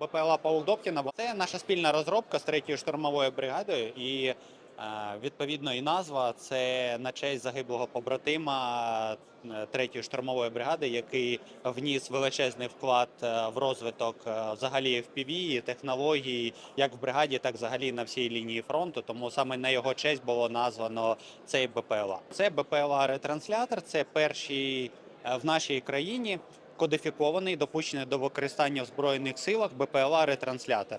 БПЛА Паук Добкіна це наша спільна розробка з третьою штурмовою бригадою, і е, відповідно і назва це на честь загиблого побратима е, третьої штурмової бригади, який вніс величезний вклад е, в розвиток взагалі FPV, технологій, як в бригаді, так взагалі на всій лінії фронту. Тому саме на його честь було названо цей БПЛА. Це БПЛА ретранслятор. Це перший в нашій країні кодифікований, допущений до використання в збройних силах БПЛА ретранслятор.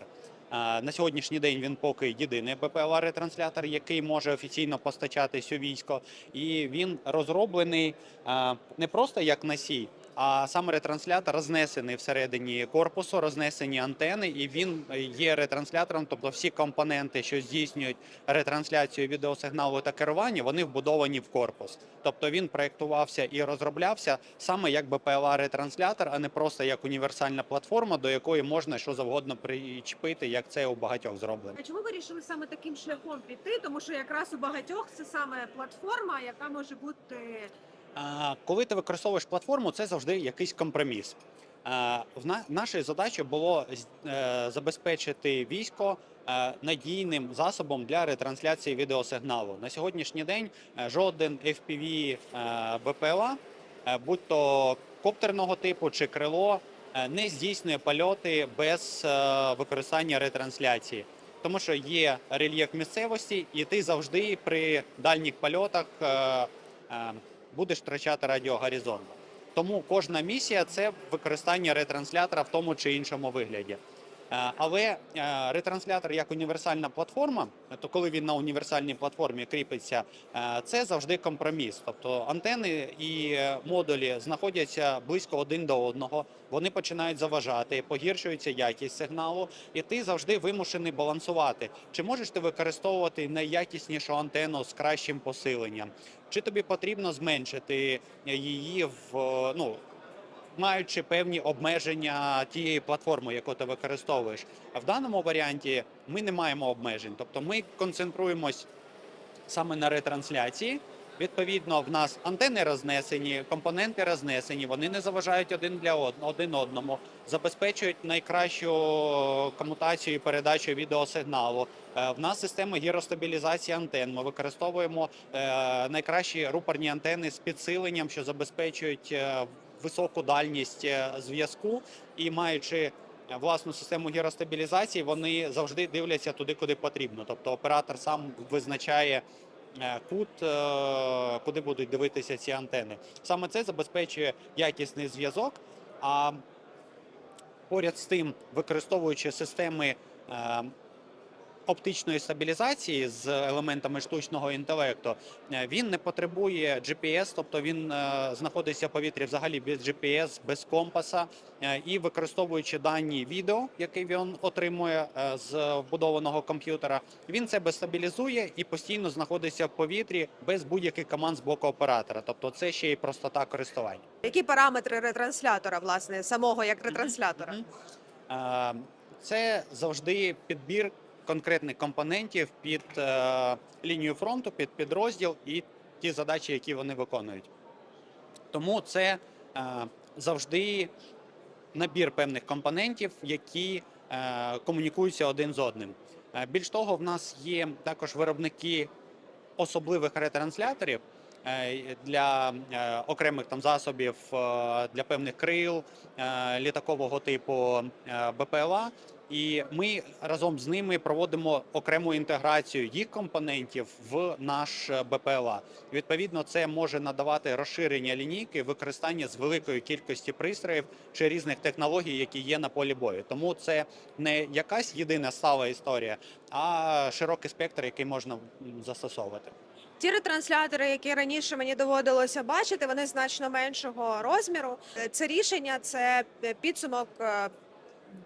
Е, На сьогоднішній день він поки єдиний БПЛА ретранслятор, який може офіційно постачатись у військо, і він розроблений е, не просто як носій, а саме ретранслятор рознесений всередині корпусу, рознесені антени, і він є ретранслятором. Тобто всі компоненти, що здійснюють ретрансляцію відеосигналу та керування, вони вбудовані в корпус. Тобто він проєктувався і розроблявся саме як БПЛА ретранслятор, а не просто як універсальна платформа, до якої можна що завгодно причепити, як це у багатьох зроблено. А чому ви вирішили саме таким шляхом піти? Тому що якраз у багатьох це саме платформа, яка може бути Коли ти використовуєш платформу, це завжди якийсь компроміс. В на- нашій задачі було е, забезпечити військо е, надійним засобом для ретрансляції відеосигналу. На сьогоднішній день е, жоден FPV БПЛА, будь то коптерного типу чи крило, не здійснює польоти без використання ретрансляції. Тому що є рельєф місцевості, і ти завжди при дальніх польотах будеш втрачати радіогоризонт. Тому кожна місія це використання ретранслятора в тому чи іншому вигляді. Е, Але е, ретранслятор як універсальна платформа, то коли він на універсальній платформі кріпиться, е, це завжди компроміс. Тобто антени і модулі знаходяться близько один до одного, вони починають заважати, погіршується якість сигналу, і ти завжди вимушений балансувати. Чи можеш ти використовувати найякіснішу антенну з кращим посиленням? Чи тобі потрібно зменшити її в ну маючи певні обмеження тієї платформи, яку ти використовуєш. А в даному варіанті ми не маємо обмежень, тобто ми концентруємось саме на ретрансляції. Відповідно, в нас антени рознесені, компоненти рознесені, вони не заважають один для од- один одному, забезпечують найкращу комутацію і передачу відеосигналу. Е, В нас система гіростабілізації антен. Ми використовуємо е, найкращі рупорні антени з підсиленням, що забезпечують е, високу дальність е, зв'язку і маючи е, власну систему гіростабілізації, вони завжди дивляться туди, куди потрібно. Тобто оператор сам визначає е, кут, куди будуть дивитися ці антени. Саме це забезпечує якісний зв'язок. А поряд з тим, використовуючи системи оптичної стабілізації з елементами штучного інтелекту, е, він не потребує GPS, тобто він е, знаходиться в повітрі взагалі без GPS, без компаса, е, і використовуючи дані відео, які він отримує з вбудованого комп'ютера, він себе стабілізує і постійно знаходиться в повітрі без будь-яких команд з боку оператора. Тобто, це ще й простота користування. які параметри ретранслятора, власне, самого як ретранслятора? Це завжди підбір конкретних компонентів під е, лінію фронту, під підрозділ і ті задачі, які вони виконують. Тому це е, завжди набір певних компонентів, які е, комунікуються один з одним. Більш того, в нас є також виробники особливих ретрансляторів для окремих там засобів для певних крил літакового типу БПЛА. І ми разом з ними проводимо окрему інтеграцію їх компонентів в наш е, БПЛА. Відповідно, це може надавати розширення лінійки використання з великої кількості пристроїв чи різних технологій, які є на полі бою. Тому це не якась єдина стала історія, а широкий спектр, який можна застосовувати. Ті ретранслятори, які раніше мені доводилося бачити, вони значно меншого розміру. Е, Це рішення, це е, підсумок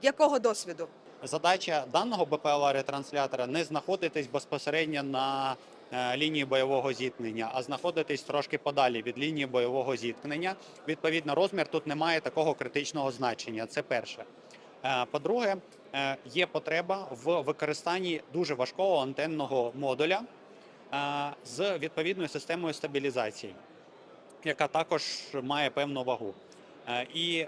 якого досвіду? Задача даного БПЛА ретранслятора не знаходитись безпосередньо на е, лінії бойового зіткнення, а знаходитись трошки подалі від лінії бойового зіткнення. Відповідно, розмір тут не має такого критичного значення. Це перше. Е, По-друге, е, є потреба в використанні дуже важкого антенного модуля з відповідною системою стабілізації, яка також має певну вагу. І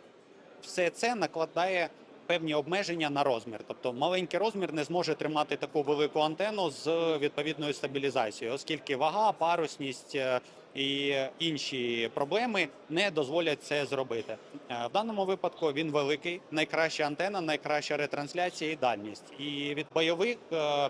все це накладає певні обмеження на розмір. Тобто маленький розмір не зможе тримати таку велику антенну з відповідною стабілізацією, оскільки вага, парусність е, і інші проблеми не дозволять це зробити. Е, В даному випадку він великий, найкраща антенна, найкраща ретрансляція і дальність. І від бойових е,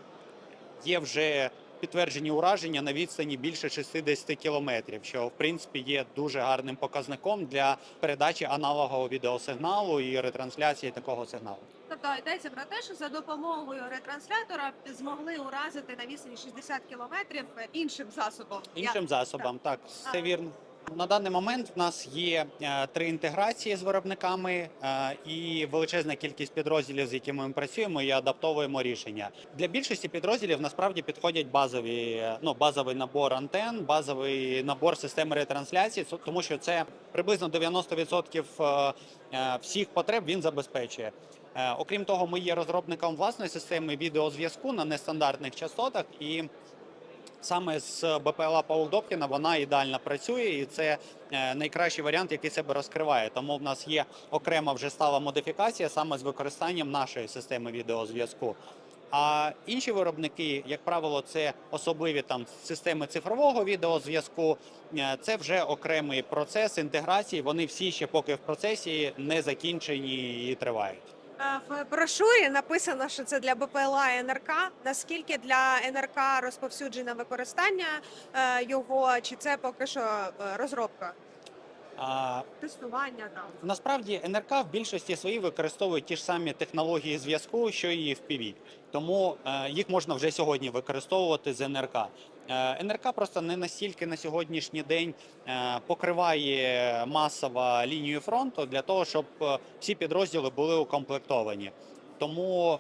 є вже підтверджені ураження на відстані більше 60 кілометрів, що в принципі є дуже гарним показником для передачі аналогового відеосигналу і ретрансляції такого сигналу. Тобто йдеться про те, що за допомогою ретранслятора змогли уразити на відстані 60 кілометрів іншим засобом. Іншим засобам, так, А. все вірно. На даний момент в нас є е, три інтеграції з виробниками е, і величезна кількість підрозділів, з якими ми працюємо і адаптовуємо рішення. Для більшості підрозділів насправді підходять базові, е, ну базовий набор антен, базовий набор системи ретрансляції, тому що це приблизно 90% е, е, всіх потреб він забезпечує. Окрім того, ми є розробником власної системи відеозв'язку на нестандартних частотах і. Саме з БПЛА Паук Добкіна вона ідеально працює, і це е, найкращий варіант, який себе розкриває. Тому в нас є окрема вже стала модифікація саме з використанням нашої системи відеозв'язку. А інші виробники, як правило, це особливі там системи цифрового відеозв'язку. Е, Це вже окремий процес інтеграції. Вони всі ще поки в процесі не закінчені і тривають. Е, В брошурі написано, що це для БПЛА і НРК. Наскільки для НРК розповсюджене використання е, його, чи це поки що е, розробка? А, Тестування там. Насправді НРК в більшості своїй використовує ті ж самі технології зв'язку, що і FPV. Тому е, їх можна вже сьогодні використовувати з НРК. Е, НРК просто не настільки на сьогоднішній день е, покриває масово лінію фронту для того, щоб е, всі підрозділи були укомплектовані. Тому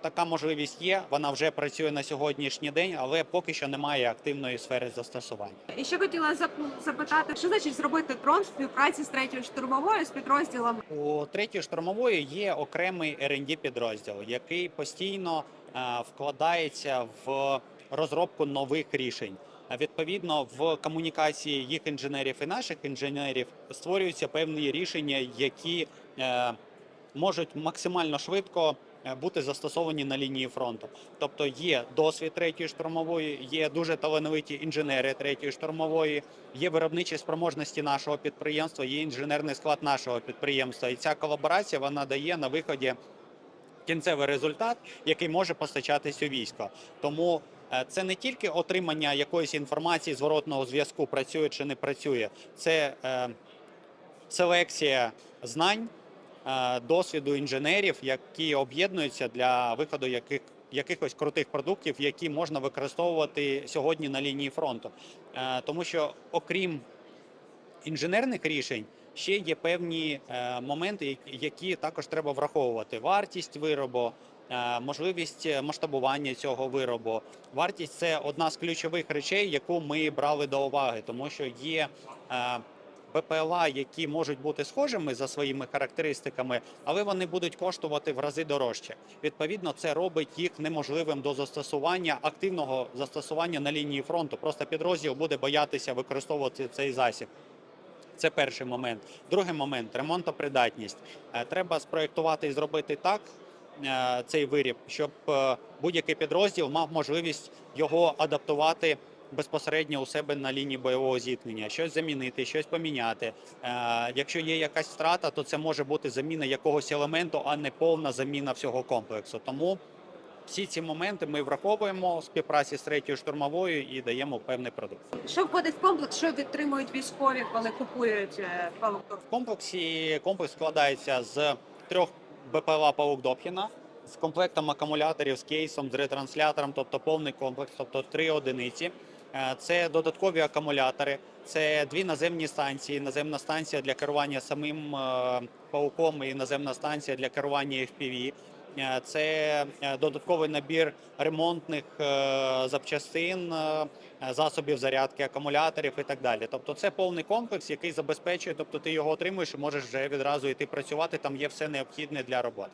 така можливість є. Вона вже працює на сьогоднішній день, але поки що немає активної сфери застосування. І ще хотіла запитати, що значить зробити дрон в співпраці з третьою штурмовою з підрозділами? У третьої штурмової є окремий R&D підрозділ, який постійно вкладається в розробку нових рішень. Відповідно, в комунікації їх інженерів і наших інженерів створюються певні рішення, які е, можуть максимально швидко е, бути застосовані на лінії фронту. Тобто є досвід третьої штурмової, є дуже талановиті інженери третьої штурмової, є виробничі спроможності нашого підприємства, є інженерний склад нашого підприємства. І ця колаборація вона дає на виході кінцевий результат, який може постачатись у військо. Тому це не тільки отримання якоїсь інформації зворотного зв'язку, працює чи не працює, це е, селекція знань, е, досвіду інженерів, які об'єднуються для виходу яких. Якихось крутих продуктів, які можна використовувати сьогодні на лінії фронту, Е, тому що окрім інженерних рішень, ще є певні е, моменти, які- також треба враховувати: вартість виробу, е, можливість масштабування цього виробу. Вартість це одна з ключових речей, яку ми брали до уваги, тому що є. е, БПЛА, які можуть бути схожими за своїми характеристиками, але вони будуть коштувати в рази дорожче. Відповідно, це робить їх неможливим до застосування активного застосування на лінії фронту. Просто підрозділ буде боятися використовувати цей засіб. Це перший момент. Другий момент ремонтопридатність. Е, Треба спроєктувати і зробити так е, цей виріб, щоб е, будь-який підрозділ мав можливість його адаптувати безпосередньо у себе на лінії бойового зіткнення, щось замінити, щось поміняти. Е, Якщо є якась втрата, то це може бути заміна якогось елементу, а не повна заміна всього комплексу. Тому всі ці моменти ми враховуємо в співпраці з третьою штурмовою і даємо певний продукт. Що входить в комплекс, що підтримують військові, коли купують е. В комплексі комплекс складається з трьох БПЛА Паук Допхіна з комплектом акумуляторів, з кейсом, з ретранслятором, тобто повний комплекс, тобто три одиниці. Е, Це додаткові акумулятори, це дві наземні станції. Наземна станція для керування самим е, пауком і наземна станція для керування FPV. Це е, додатковий набір ремонтних е, запчастин, е, засобів зарядки, акумуляторів і так далі. Тобто це повний комплекс, який забезпечує, тобто ти його отримуєш і можеш вже відразу йти працювати. Там є все необхідне для роботи.